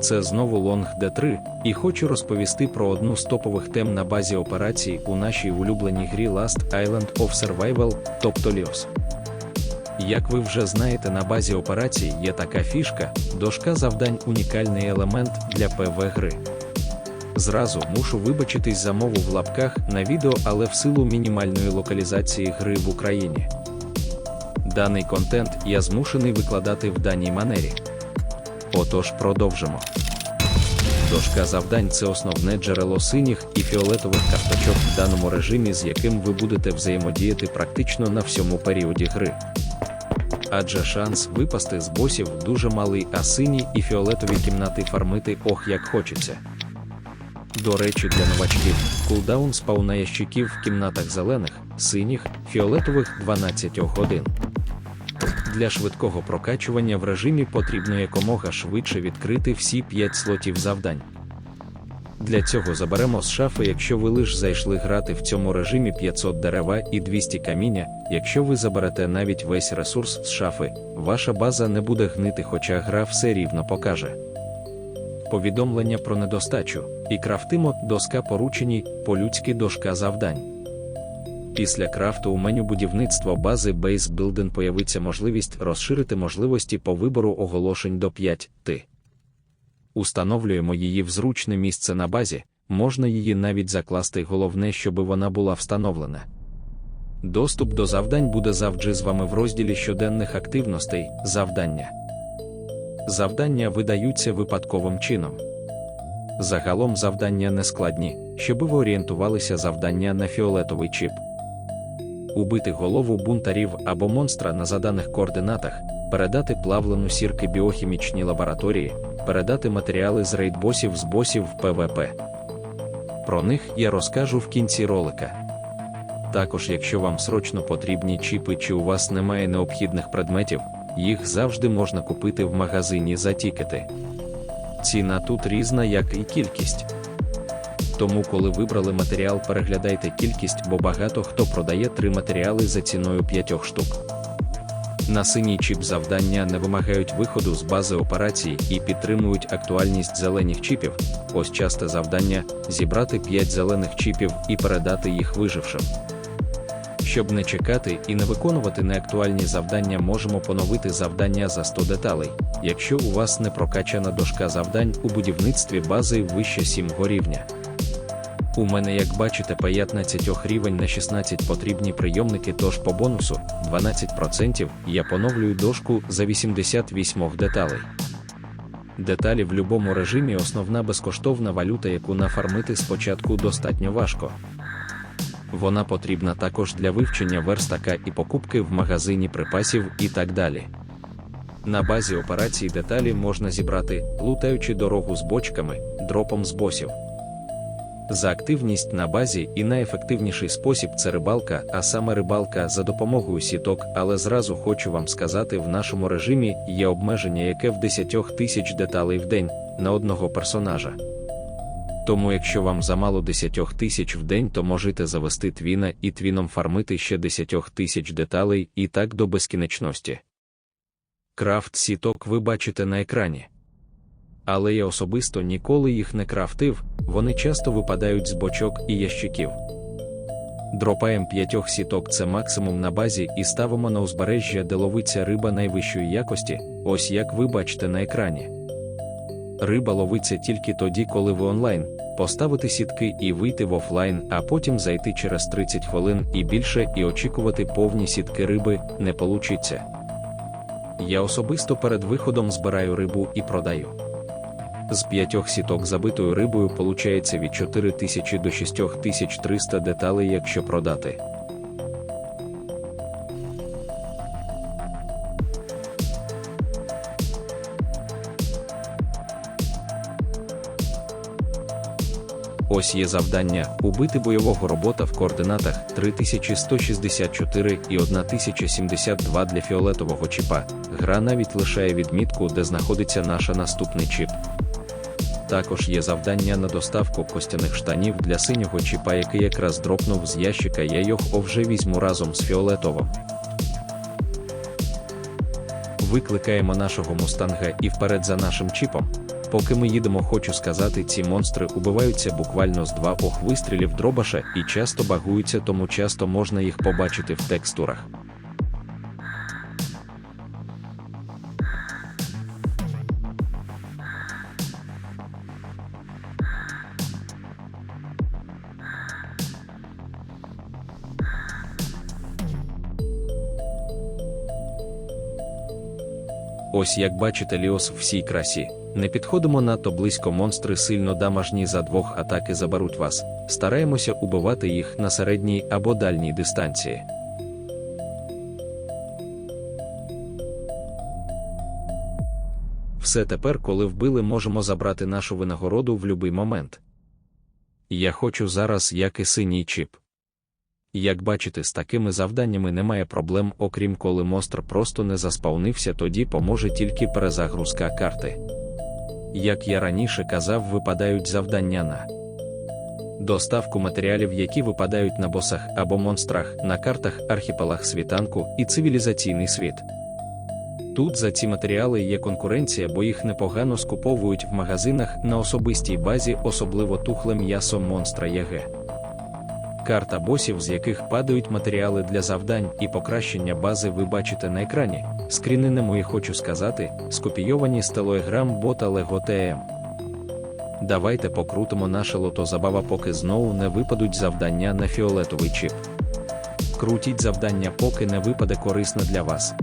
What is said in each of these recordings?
Це знову Long D3, і хочу розповісти про одну з топових тем на базі операцій у нашій улюбленій грі Last Island of Survival, тобто LIOS. Як ви вже знаєте, на базі операцій є така фішка, дошка завдань унікальний елемент для ПВ гри. Зразу мушу вибачитись за мову в лапках на відео, але в силу мінімальної локалізації гри в Україні. Даний контент я змушений викладати в даній манері. Отож, продовжимо. Дошка завдань це основне джерело синіх і фіолетових карточок в даному режимі, з яким ви будете взаємодіяти практично на всьому періоді гри. Адже шанс випасти з босів дуже малий, а сині і фіолетові кімнати фармити ох як хочеться. До речі, для новачків кулдаун спауна ящиків в кімнатах зелених, синіх, фіолетових 12 годин. Для швидкого прокачування в режимі потрібно якомога швидше відкрити всі 5 слотів завдань. Для цього заберемо з шафи, якщо ви лиш зайшли грати в цьому режимі 500 дерева і 200 каміння. Якщо ви заберете навіть весь ресурс з шафи, ваша база не буде гнити, хоча гра все рівно покаже. Повідомлення про недостачу і крафтимо доска поручені, по-людськи дошка завдань. Після крафту у меню будівництва бази Base Building появиться можливість розширити можливості по вибору оголошень до 5 ти. Установлюємо її в зручне місце на базі, можна її навіть закласти, головне, щоб вона була встановлена. Доступ до завдань буде завжди з вами в розділі щоденних активностей завдання. Завдання видаються випадковим чином. Загалом завдання не складні, щоб ви орієнтувалися завдання на фіолетовий чіп. Убити голову бунтарів або монстра на заданих координатах, передати плавлену сірки біохімічній лабораторії, передати матеріали з рейдбосів з босів в ПВП. Про них я розкажу в кінці ролика. Також, якщо вам срочно потрібні чіпи чи у вас немає необхідних предметів, їх завжди можна купити в магазині за тікети. Ціна тут різна, як і кількість. Тому, коли вибрали матеріал, переглядайте кількість, бо багато хто продає три матеріали за ціною 5 штук. На синій чіп завдання не вимагають виходу з бази операцій і підтримують актуальність зелених чіпів. Ось часте завдання зібрати 5 зелених чіпів і передати їх вижившим. Щоб не чекати і не виконувати неактуальні завдання, можемо поновити завдання за 100 деталей, якщо у вас не прокачана дошка завдань у будівництві бази вище 7 рівня. У мене, як бачите, по 15 рівень на 16 потрібні прийомники, тож по бонусу 12% я поновлюю дошку за 88 деталей. Деталі в будь-якому режимі основна безкоштовна валюта, яку нафармити спочатку достатньо важко. Вона потрібна також для вивчення верстака і покупки в магазині припасів і так далі. На базі операцій деталі можна зібрати, лутаючи дорогу з бочками, дропом з босів. За активність на базі і найефективніший спосіб це рибалка, а саме рибалка за допомогою сіток, але зразу хочу вам сказати, в нашому режимі є обмеження, яке в 10 тисяч деталей в день на одного персонажа. Тому, якщо вам замало 10 тисяч в день, то можете завести твіна і твіном фармити ще 10 тисяч деталей і так до безкінечності. Крафт сіток ви бачите на екрані. Але я особисто ніколи їх не крафтив, вони часто випадають з бочок і ящиків. Дропаєм п'ятьох сіток це максимум на базі і ставимо на узбережжя, де ловиться риба найвищої якості, ось як ви бачите на екрані. Риба ловиться тільки тоді, коли ви онлайн, поставити сітки і вийти в офлайн, а потім зайти через 30 хвилин і більше і очікувати повні сітки риби не получиться. Я особисто перед виходом збираю рибу і продаю. З п'ятьох сіток забитою рибою получається від 4000 до 6300 деталей, якщо продати. Ось є завдання убити бойового робота в координатах 3164 і 1072 для фіолетового чіпа. Гра навіть лишає відмітку, де знаходиться наша наступний чіп. Також є завдання на доставку костяних штанів для синього чіпа, який якраз дропнув з ящика, я його вже візьму разом з фіолетовим. Викликаємо нашого мустанга і вперед за нашим чіпом. Поки ми їдемо, хочу сказати, ці монстри убиваються буквально з два-ох вистрілів дробаша і часто багуються, тому часто можна їх побачити в текстурах. Ось як бачите ліос в всій красі. Не підходимо надто близько монстри сильно дамажні за двох атаки заберуть вас. Стараємося убивати їх на середній або дальній дистанції. Все тепер, коли вбили, можемо забрати нашу винагороду в будь-який момент. Я хочу зараз як і синій чіп. Як бачите, з такими завданнями немає проблем, окрім коли монстр просто не заспавнився, тоді поможе тільки перезагрузка карти. Як я раніше казав, випадають завдання на доставку матеріалів, які випадають на босах або монстрах, на картах архіпелаг світанку і цивілізаційний світ. Тут за ці матеріали є конкуренція, бо їх непогано скуповують в магазинах на особистій базі, особливо тухле м'ясо монстра ЯГ. Карта босів, з яких падають матеріали для завдань і покращення бази, ви бачите на екрані. Скріни не мої хочу сказати, скопійовані з телеграм бота Lego TM. Давайте покрутимо наше лото забава, поки знову не випадуть завдання на фіолетовий чіп. Крутіть завдання, поки не випаде корисно для вас.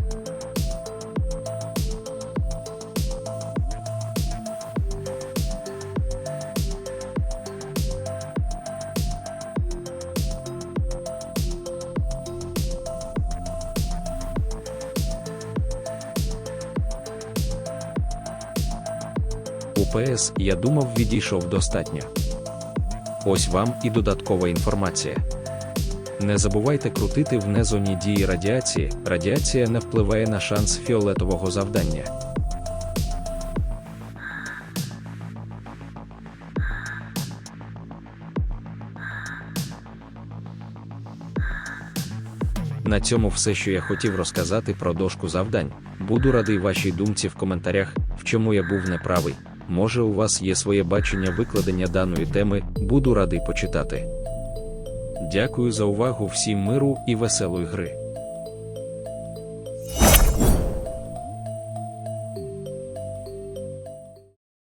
УПС, я думав, відійшов достатньо. Ось вам і додаткова інформація. Не забувайте крутити в незоні дії радіації. Радіація не впливає на шанс фіолетового завдання. На цьому все, що я хотів розказати про дошку завдань. Буду радий вашій думці в коментарях, в чому я був неправий. Може, у вас є своє бачення викладення даної теми, буду радий почитати. Дякую за увагу всім миру і веселої гри.